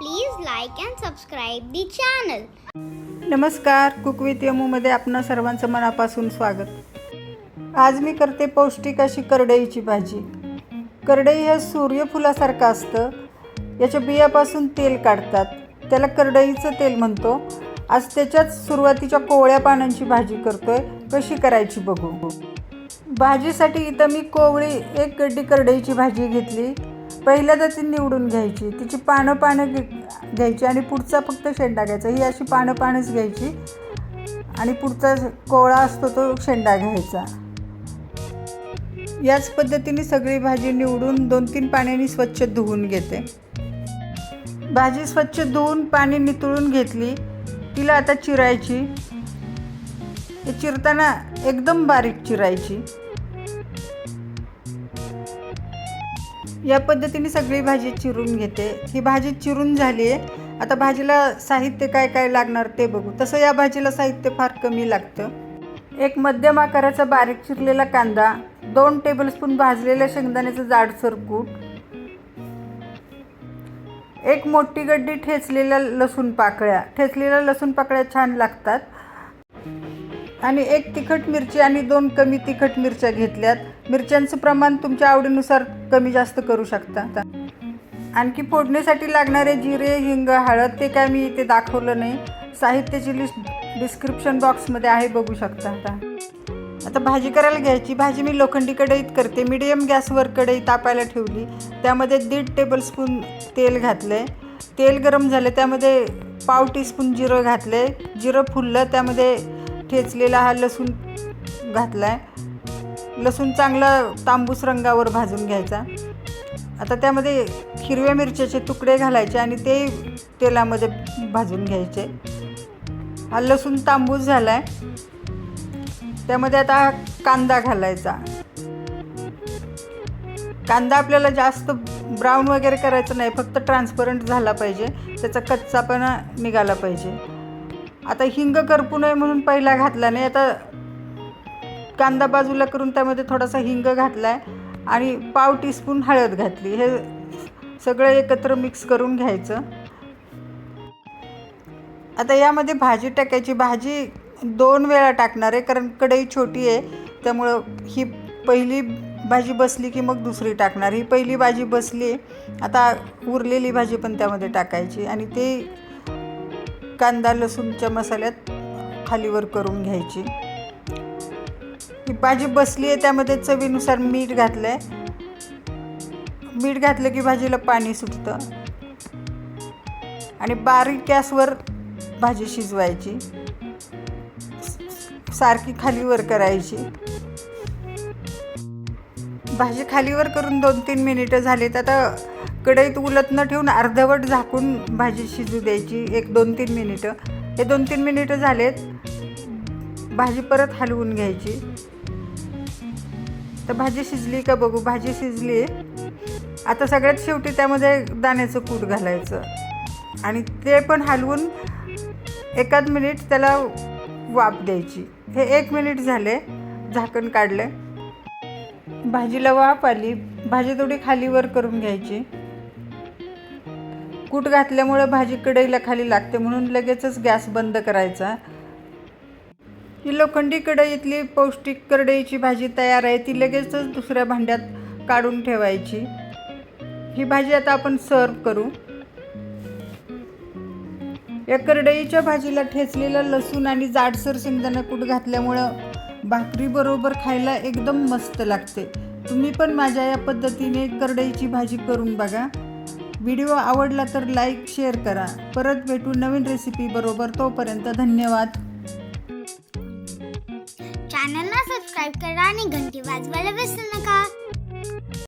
Please like and subscribe the channel नमस्कार cook with यमूमध्ये आपणा सर्वांचं मनापासून स्वागत. आज मी करते पौष्टिक अशी करडईची भाजी. करडई हे सूर्यफुलासारखं असतं. याच्या बियापासून तेल काढतात. त्याला करडईचं तेल म्हणतो. आज त्याच्याच सुरुवातीच्या कोवळ्या पानांची भाजी करतोय. कशी करायची बघू. भाजीसाठी इथं मी कोवळी एक गड्डी करडईची भाजी घेतली. पहिल्यांदा ती निवडून घ्यायची. तिची पानं पानं घ्यायची आणि पुढचा फक्त शेंडा घ्यायचा. ही अशी पानं पानंच घ्यायची. आणि पुढचा कोवळा असतो तो शेंडा घ्यायचा. याच पद्धतीने सगळी भाजी निवडून दोन तीन पाण्याने स्वच्छ धुवून घेते. भाजी स्वच्छ धुवून पाणी नितळून घेतली. तिला आता चिरायची. चिरताना एकदम बारीक चिरायची. या पद्धतीने सगळी भाजी चिरून घेते. ही भाजी चिरून झाली आहे. आता भाजीला साहित्य काय काय लागणार ते बघू. तसं या भाजीला साहित्य फार कमी लागतं. एक मध्यम आकाराचा बारीक चिरलेला कांदा दोन टेबलस्पून भाजलेल्या शेंगदाण्याचं जाडसर कूट एक मोठी गड्डी ठेचलेल्या लसूण पाकळ्या. ठेचलेल्या लसूण पाकळ्या छान लागतात. आणि एक तिखट मिरची आणि दोन कमी तिखट मिरच्या घेतल्यात. मिरच्यांचं प्रमाण तुमच्या आवडीनुसार कमी जास्त करू शकता. आणखी फोडणीसाठी लागणारे जिरे हिंग हळद ते काय मी इथे दाखवलं नाही. साहित्याची लिस्ट डिस्क्रिप्शन बॉक्समध्ये आहे बघू शकता आता. आता भाजी करायला घ्यायची. भाजी मी लोखंडी कढईत करते. मिडियम गॅसवर कढई तापायला ठेवली. त्यामध्ये दीड टेबलस्पून तेल घातलं आहे तेल गरम झालं त्यामध्ये पाव टीस्पून जिरं घातलं आहे जिरं फुललं त्यामध्ये ठेचलेला हा लसूण घातला आहे लसूण चांगला तांबूस रंगावर भाजून घ्यायचा. आता त्यामध्ये हिरव्या मिरच्याचे तुकडे घालायचे आणि ते तेलामध्ये भाजून घ्यायचे. हा लसूण तांबूस झाला आहे त्यामध्ये आता कांदा घालायचा. कांदा आपल्याला जास्त ब्राऊन वगैरे करायचं नाही फक्त ट्रान्सपरंट झाला पाहिजे. त्याचा कच्चापणा निघाला पाहिजे. आता हिंग करपू नये म्हणून पहिला घातला नाही आता कांदा बाजूला करून त्यामध्ये थोडासा हिंग घातला आहे आणि पाव टीस्पून हळद घातली. हे सगळं एकत्र मिक्स करून घ्यायचं. आता यामध्ये भाजी टाकायची. भाजी दोन वेळा टाकणार आहे कारण कढई छोटी आहे त्यामुळं ही पहिली भाजी बसली की मग दुसरी टाकणार. ही पहिली भाजी बसली आता उरलेली भाजी पण त्यामध्ये टाकायची आणि ते कांदा लसूणच्या मसाल्यात खालीवर करून घ्यायची. ही भाजी बसली आहे त्यामध्ये चवीनुसार मीठ घातलं आहे मीठ घातलं की भाजीला पाणी सुटतं. आणि बारीक गॅसवर भाजी शिजवायची. सारखी खालीवर करायची. भाजी खालीवर करून दोन तीन मिनिटं झालीत. आता कढईत उलत न ठेवून अर्धवट झाकून भाजी शिजू द्यायची. एक दोन तीन मिनिटं. हे दोन तीन मिनिटं झालेत. भाजी परत हलवून घ्यायची. तर भाजी शिजली का बघू? भाजी शिजली. आता सगळ्यात शेवटी त्यामध्ये दाण्याचं कूट घालायचं. आणि ते पण हलवून एकाच मिनिट त्याला वाफ द्यायची. हे एक मिनिट झाले. झाकण काढले भाजीला वाफ आली. भाजी थोडी खालीवर करून घ्यायची. कूट घातल्यामुळं भाजी कढईला खाली लागते म्हणून लगेचच गॅस बंद करायचा. ही लोखंडी कढईतली पौष्टिक करडईची भाजी तयार आहे ती लगेचच दुसऱ्या भांड्यात काढून ठेवायची. ही भाजी आता आपण सर्व करू. या करडईच्या भाजीला ठेचलेला लसूण आणि जाडसर शेंगदाणा कूट घातल्यामुळं भाकरीबरोबर खायला एकदम मस्त लागते. तुम्ही पण माझ्या या पद्धतीने करडईची भाजी करून बघा. व्हिडिओ आवडला तर लाईक शेअर करा. परत भेटू नवीन रेसिपी बरोबर. तोपर्यंत धन्यवाद. चॅनलला सबस्क्राईब करा आणि घंटी वाजवायला विसरू नका.